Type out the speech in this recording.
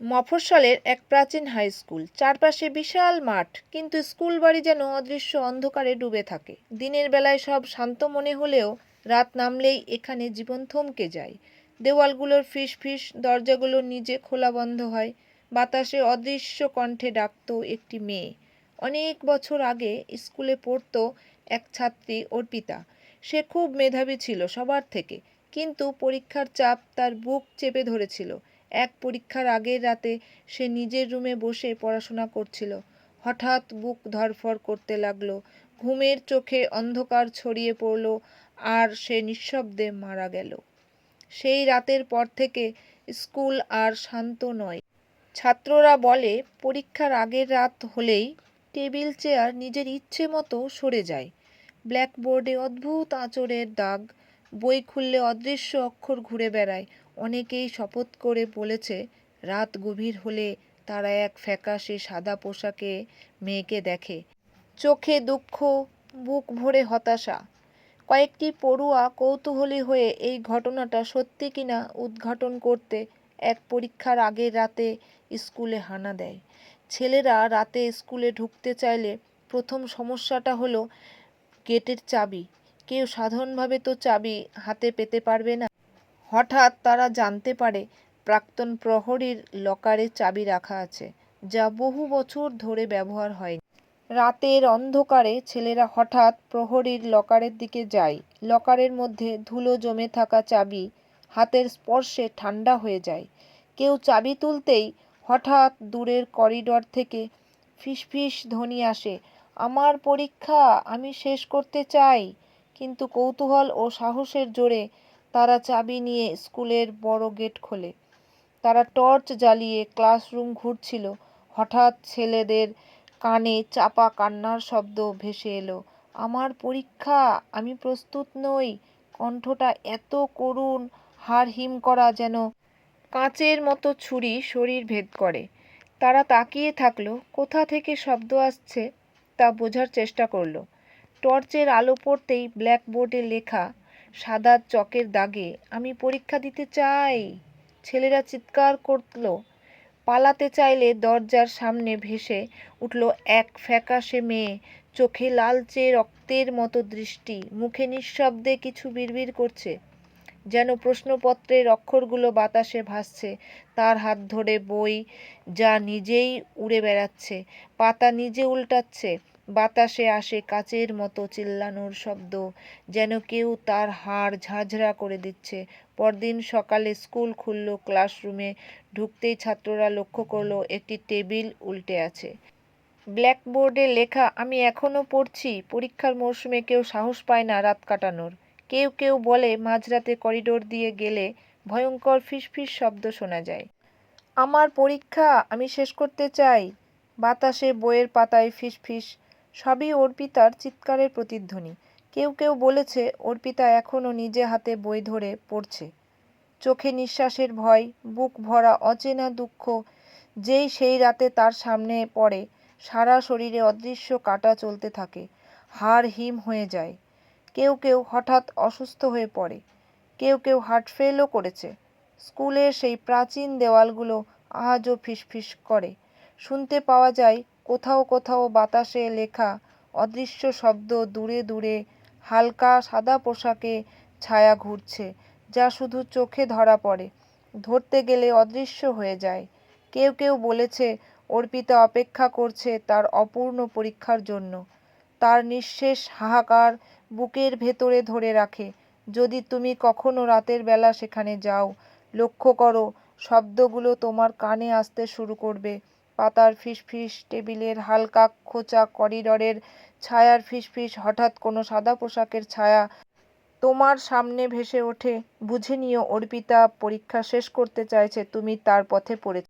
মফস্বলের এক প্রাচীন high school. চারপাশে বিশাল মাঠ, কিন্তু স্কুল বাড়ি যেন অদৃশ্য অন্ধকারে ডুবে থাকে। দিনের বেলায় সব শান্ত মনে হলেও রাত নামলেই এখানে জীবন থমকে যায়। দেওয়ালগুলোর ফিস ফিস, দরজাগুলো নিজে খোলা বন্ধ হয়। বাতাসে অদৃশ্য কণ্ঠে ডাকত একটি মেয়ে। অনেক বছর আগে স্কুলে পড়তো এক ছাত্রী অর্পিতা। সে খুব মেধাবী ছিল সবার থেকে, কিন্তু পরীক্ষার চাপ তার বুক চেপে ধরেছিল। এক পরীক্ষার আগের রাতে সে নিজের রুমে বসে পড়াশোনা করছিল। হঠাৎ বুক ধরফর করতে লাগল। ঘুমের চোখে অন্ধকার ছড়িয়ে পড়ল আর সে নিঃশব্দে মারা গেল। সেই রাতের পর থেকে স্কুল আর শান্ত নয়। ছাত্ররা বলে, পরীক্ষার আগের রাত হলেই টেবিল, চেয়ার নিজের ইচ্ছে মতো সরে যায়। ব্ল্যাকবোর্ডে অদ্ভুত আঁচড়ের দাগ, বই খুললে অদৃশ্য অক্ষর ঘুরে বেড়ায়। অনেকেই শপথ করে বলেছে, রাত গভীর হলে তারা এক ফ্যাকাশে সাদা পোশাকে মেয়েকে দেখে। চোখে দুঃখ, বুক ভরে হতাশা। কয়েকটি পড়ুয়া কৌতূহলী হয়ে এই ঘটনাটা সত্যি কিনা উদ্ঘাটন করতে এক পরীক্ষার আগের রাতে স্কুলে হানা দেয়। ছেলেরা রাতে স্কুলে ঢুকতে চাইলে প্রথম সমস্যাটা হলো গেটের চাবি। কেউ সাধারণভাবে তো চাবি হাতে পেতে পারবে না। হঠাৎ তারা জানতে পারে প্রাক্তন প্রহরীর লকারে চাবি রাখা আছে, যা বহু বছর ধরে ব্যবহার হয়নি। রাতের অন্ধকারে ছেলেরা হঠাৎ প্রহরীর লকারের দিকে যায়। লকারের মধ্যে ধুলো জমে থাকা চাবি হাতের স্পর্শে ঠান্ডা হয়ে যায়। কেউ চাবি তুলতেই হঠাৎ দূরের করিডর থেকে ফিসফিস ধ্বনি আসে, আমার পরীক্ষা, আমি শেষ করতে চাই। কিন্তু কৌতূহল ও সাহসের জোরে তারা চাবি নিয়ে স্কুলের বড় গেট খোলে। তারা টর্চ জ্বালিয়ে ক্লাসরুম ঘুরছিল। হঠাৎ ছেলেদের কানে চাপা কান্নার শব্দ ভেসে এলো। আমার পরীক্ষা, আমি প্রস্তুত নই। কণ্ঠটা এত করুণ, হাড় হিম করা যেন কাঁচের মতো ছুরি শরীর ভেদ করে। তারা তাকিয়ে থাকল, কোথা থেকে শব্দ আসছে তা বোঝার চেষ্টা করল। টর্চের আলো পড়তেই ব্ল্যাকবোর্ডে লেখা সাদা চকের দাগে, আমি পরীক্ষা দিতে চাই। ছেলেরা চিৎকার করল। পালাতে চাইলে দরজার সামনে ভেসে উঠল এক ফ্যাকাশে মেয়ে। চোখে লালচে রক্তের মতো দৃষ্টি, মুখে নিঃশব্দে কিছু বিড়বিড় করছে। যেন প্রশ্নপত্রের অক্ষরগুলো বাতাসে ভাসছে। তার হাত ধরে বই যা নিজেই উড়ে বেড়াচ্ছে, পাতা নিজে উল্টাচ্ছে। বাতাসে আসে কাচের মতো চিল্লানোর শব্দ, যেন কেউ তার হাড় ঝাঁঝরা করে দিচ্ছে। পরদিন সকালে স্কুল খুলল ক্লাসরুমে, ঢুকতেই ছাত্ররা লক্ষ্য করল একটি টেবিল উল্টে আছে। ব্ল্যাকবোর্ডে লেখা, আমি এখনও পড়ছি, পরীক্ষার মরশুমে কেউ সাহস পায় না রাত কাটানোর। কেউ কেউ বলে, মাঝরাতে করিডোর দিয়ে গেলে ভয়ঙ্কর ফিসফিস শব্দ শোনা যায়। আমার পরীক্ষা আমি শেষ করতে চাই। বাতাসে বইয়ের পাতায় ফিসফিস সবই অর্পিতার চিৎকারের প্রতিধ্বনি। কেউ কেউ বলেছে, অর্পিতা এখনও নিজে হাতে বই ধরে পড়ছে। চোখে নিঃশ্বাসের ভয়, বুক ভরা অচেনা দুঃখ, যেই সেই রাতে তার সামনে পড়ে, সারা শরীরে অদৃশ্য কাটা চলতে থাকে, হাড় হিম হয়ে যায়। কেউ কেউ হঠাৎ অসুস্থ হয়ে পড়ে। কেউ কেউ হার্ট ফেলও করেছে। স্কুলের সেই প্রাচীন দেওয়ালগুলো আজও ফিসফিস করে। শুনতে পাওয়া যায় কোথাও কোথাও বাতাসে লেখা অদৃশ্য শব্দ দূরে দূরে হালকা সাদা পোশাকে ছায়া ঘুরছে, যা শুধু চোখে ধরা পড়ে। ধরতে গেলে অদৃশ্য হয়ে যায়। কেউ কেউ বলেছে, অর্পিতা অপেক্ষা করছে তার অপূর্ণ পরীক্ষার জন্য। তার নিঃশেষ হাহাকার বুকের ভেতরে ধরে রাখে। যদি তুমি কখনো রাতের বেলা সেখানে যাও, লক্ষ্য করো, শব্দগুলো তোমার কানে আসতে শুরু করবে। পাতার ফিসফিস টেবিলের হালকা খোঁচা করিডরের ছায়ার ফিসফিস হঠাৎ কোনো সাদা পোশাকের ছায়া তোমার সামনে ভেসে ওঠে। বুঝে নিও, অর্পিতা, পরীক্ষা শেষ করতে চাইছে, তুমি তার পথে পড়ে